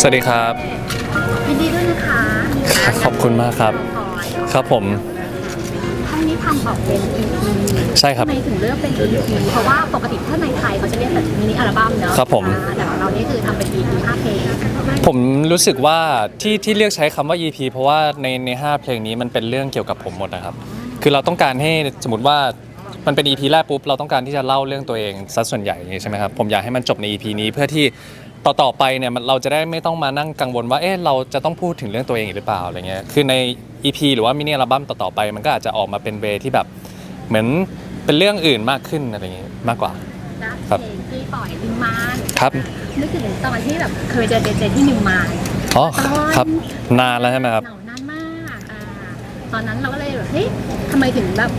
สวัสดีครับ ยินดีด้วยนะคะขอบคุณมากครับ ครับผมครั้งนี้ทำออกเป็น EP ใช่ครับ ทำไมถึงเลือกเป็น EP เพราะว่าปกติถ้าในไทยเขาจะเรียกแบบมินิอัลบั้มเนอะครับผมอ่าแต่ของเรานี่คือทำเป็น EP 5เพลงผมรู้สึกว่าที่ที่เลือกใช้คำว่า EP เพราะว่าในในห้าเพลงนี้มันเป็นเรื่องเกี่ยวกับผมหมดนะครับ คือเราต้องการให้สมมติว่ามันเป็น EP แรกปุ๊บเราต้องการที่จะเล่าเรื่องตัวเองซะส่วนใหญ่อย่างนี้ใช่ไหมครับผมอยากให้มันจบใน EP นี้เพื่อที่ ต่อต่อไปเนี่ยมันเราจะได้ไม่ต้องมานั่งกังวลว่าเอ๊ะเราจะต้องพูดถึงเรื่องตัวเองอีกหรือเปล่าอะไรเงี้ยคือใน EP หรือว่ามินิอัลบั้มต่อๆไปมันก็อาจจะออกมาเป็นเวที่แบบเหมือนเป็นเรื่องอื่นมากขึ้นอะไรเงี้ยมากกว่า นะครับเพลงที่ปล่อยนิมมานครับ นึกถึงตอนที่แบบเคยเจอเจเจที่นิมมานอ๋อครับนานแล้วใช่ไหมครับเหงานานมากอ่า ตอนนั้นเราก็เลยแบบเฮ้ยทำไมถึงแบบ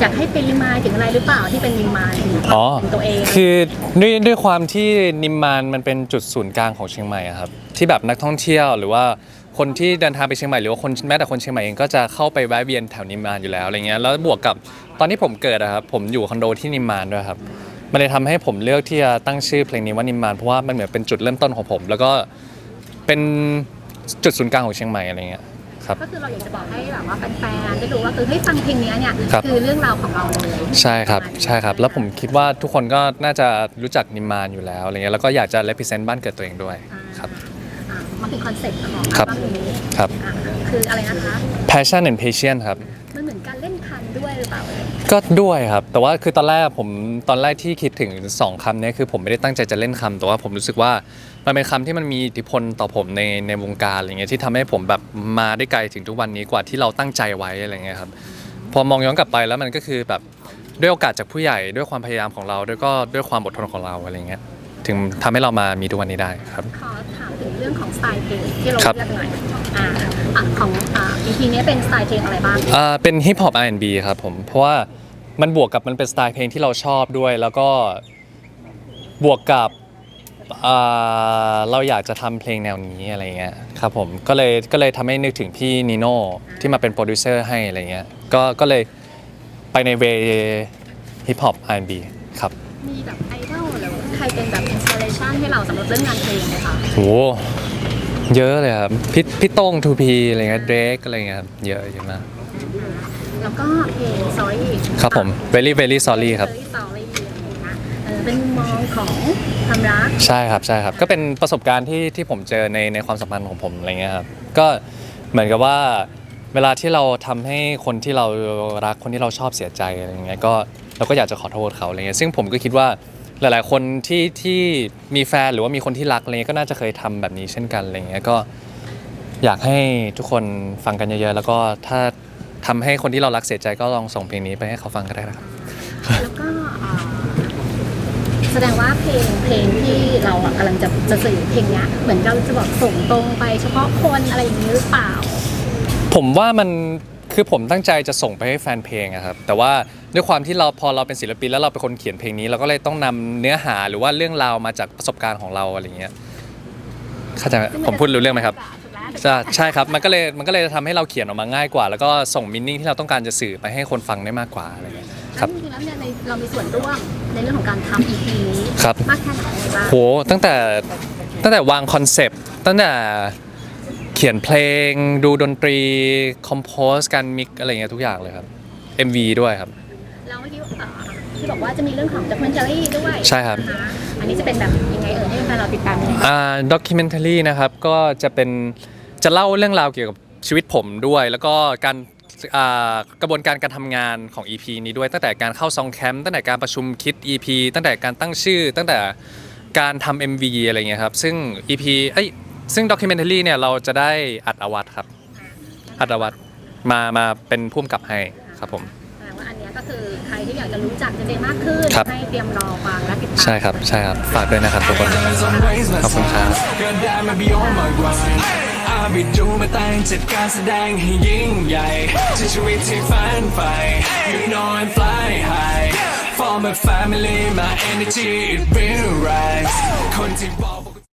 อยากให้เป็นริมายถึงอะไรหรือเปล่าที่เป็นริมายถึงอ๋อเป็นตัวเองคือด้วยด้วยความที่นิมมานมันเป็นจุดศูนย์กลางของเชียงใหม่อะครับที่แบบนักท่องเที่ยวหรือว่าคนที่เดินทางไปเชียงใหม่หรือว่าคนแม้แต่คนเชียงใหม่เองก็จะเข้าไปแวะเวียนแถวนิมมานอยู่แล้วอะไรเงี้ยแล้วบวกกับตอนที่ผมเกิดอะครับผมอยู่คอนโดที่นิมมานด้วยครับมันเลยทำให้ผมเลือกที่จะตั้งชื่อเพลงนี้ว่านิมมานเพราะว่ามันเหมือนเป็นจุดเริ่มต้นของผม แล้วก็เป็นจุดศูนย์กลางของเชียงใหม่อะไรเงี้ย ครับก็คือเราอยากจะบอกให้แบบว่าแฟนๆได้รู้ว่าคือเฮ้ยฟังเพลงเนี้ยเนี่ยครับ คือเรื่องราวของเราเลยใช่ครับใช่ครับ แล้วผมคิดว่าทุกคนก็น่าจะรู้จักนิมมานอยู่แล้วอะไรเงี้ยแล้วก็อยากจะ represent บ้านเกิดตัวเองด้วยครับ อ่ามาถึงคอนเซ็ปต์ของครับ อัลบั้มนี้ครับ อ่าคืออะไรนะคะ passion and patience ครับ มันเหมือนการเล่นคันด้วยหรือเปล่าเอ่ยก็ด้วยครับ แต่ว่าคือตอนแรกผมตอนแรกที่คิดถึงสองคำเนี้คือผมไม่ได้ตั้งใจจะเล่นคำแต่ว่าผมรู้สึกว่า มันเป็นคำที่มันมีอิทธิพลต่อผมในในวงการอะไรเงี้ยที่ทำให้ผมแบบมาได้ไกลถึงทุกวันนี้กว่าที่เราตั้งใจไว้อะไรเงี้ยครับพอมองย้อนกลับไปแล้วมันก็คือแบบด้วยโอกาสจากผู้ใหญ่ด้วยความพยายามของเราด้วยก็ด้วยความอดทนของเราอะไรเงี้ยถึงทำให้เรามามีทุกวันนี้ได้ครับ ขอถามถึงเรื่องของสไตล์เพลงที่เราครับเลือกหน่อยอ่าอะของอ่า EP นี้เป็นสไตล์เพลงอะไรบ้างอ่าเป็นฮิปฮอป R&B ครับผม เพราะว่ามันบวกกับมันเป็นสไตล์เพลงที่เราชอบด้วย แล้วก็บวกกับ อ่าเราอยากจะทำเพลงแนวนี้อะไรเงี้ยครับผมก็เลยก็เลยทำให้นึกถึงพี่นิโน่ที่มาเป็นโปรดิวเซอร์ให้อะไรเงี้ยก็ก็เลยไปในเวฮิปฮอป R&B ครับมีแบบไอดอลหรือใครเป็นแบบอินสปิเรชันให้เราสำหรับเรื่องงานเพลงไหมคะโหเยอะเลยครับพี่พี่โต้ง 2P อะไรเงี้ยเดรกอะไรเงี้ยครับเยอะเยอะมากแล้วก็เพลง Sorry ครับผม very very sorry ครับ Sorry Sorry นะ เออเป็นมุมมองของความรักใช่ครับใช่ครับ ก็เป็นประสบการณ์ที่ที่ผมเจอในในความสัมพันธ์ของผมอะไรเงี้ยครับก็เหมือนกับว่าเวลาที่เราทำให้คนที่เรารักคนที่เราชอบเสียใจอะไรเงี้ยก็เราก็อยากจะขอโทษเขาอะไรเงี้ยซึ่งผมก็คิดว่าหลาย ๆ คนที่ที่มีแฟนหรือว่ามีคนที่รักอะไรเงี้ยก็น่าจะเคยทำแบบนี้เช่นกันอะไรเงี้ยก็อยากให้ทุกคนฟังกันเยอะ ๆ แล้วก็ถ้าทำให้คนที่เรารักเสียใจก็ลองส่งเพลงนี้ไปให้เขาฟังก็ได้นะครับ แล้วก็เอ่อ แสดงว่าเพลงเพลงที่เราอะกำลังจะจะสื่อเพลงเนี้ยเหมือนเราจะบอกส่งตรงไปเฉพาะคนอะไรอย่างนี้หรือเปล่า ผมว่ามันคือผมตั้งใจจะส่งไปให้แฟนเพลงอะครับแต่ว่าด้วยความที่เราพอเราเป็นศิลปินแล้วเราเป็นคนเขียนเพลงนี้เราก็เลยต้องนำเนื้อหาหรือว่าเรื่องราวมาจากประสบการณ์ของเราอะไรเงี้ยเข้าใจไหมผมพูดรู้เรื่องไหมครับถูกแล้วใช่ใช่ครับมันก็เลยมันก็เลยทำให้เราเขียนออกมาง่ายกว่า แล้วก็ส่งมินนิ่งที่เราต้องการจะสื่อไปให้คนฟังได้มากกว่าอะไรเงี้ยครับ แล้วจริงๆแล้วเนี่ยในเรามีส่วนร่วมในเรื่องของการทำ EP นี้ครับ มากแค่ไหนบ้างโหตั้งแต่ตั้งแต่วางคอนเซปต์ตั้งแต่เขียนเพลง ดูดนตรีคอมโพสการมิกอะไรเงี้ยทุกอย่างเลยครับ MV ด้วยครับ แล้วเมื่อกี้เอ่อที่บอกว่าจะมีเรื่องของ documentary ด้วยใช่ครับ นะคะอันนี้จะเป็นแบบยังไงเอ่ยให้แฟนเราติดตามยังไงอ่าด็อกิเมนทารีนะครับ ก็จะเป็นจะเล่าเรื่องราวเกี่ยวกับชีวิตผมด้วย แล้วก็การ อ่ากระบวนการการทำงานของ EP นี้ด้วยตั้งแต่การเข้าซองแคมป์ตั้งแต่การประชุมคิด EP ตั้งแต่การตั้งชื่อ ตั้งแต่การทำ MV อะไรเงี้ยครับ ซึ่ง EP เอ้ยซึ่งด็อกิเมนทารีเนี่ยเราจะได้อัดอวัตครับ อัดอวัตมามาเป็นพุ่มกับให้ครับผมแสดงว่าอันเนี้ยก็คือใครที่อยากจะรู้จักเจเจมากขึ้น ครับ ให้เตรียมรอฟังและติดตาม ใช่ครับ ใช่ครับ ฝากด้วยนะครับทุกคนขอบคุณครับก็ได้มา beyond my grind อาบิดดูมาแต่งจัดการแสดงให้ยิ่งใหญ่ที่ชีวิตที่ฝันใฝ่ You know I'm fly high For my family my energy it will rise คนที่บอก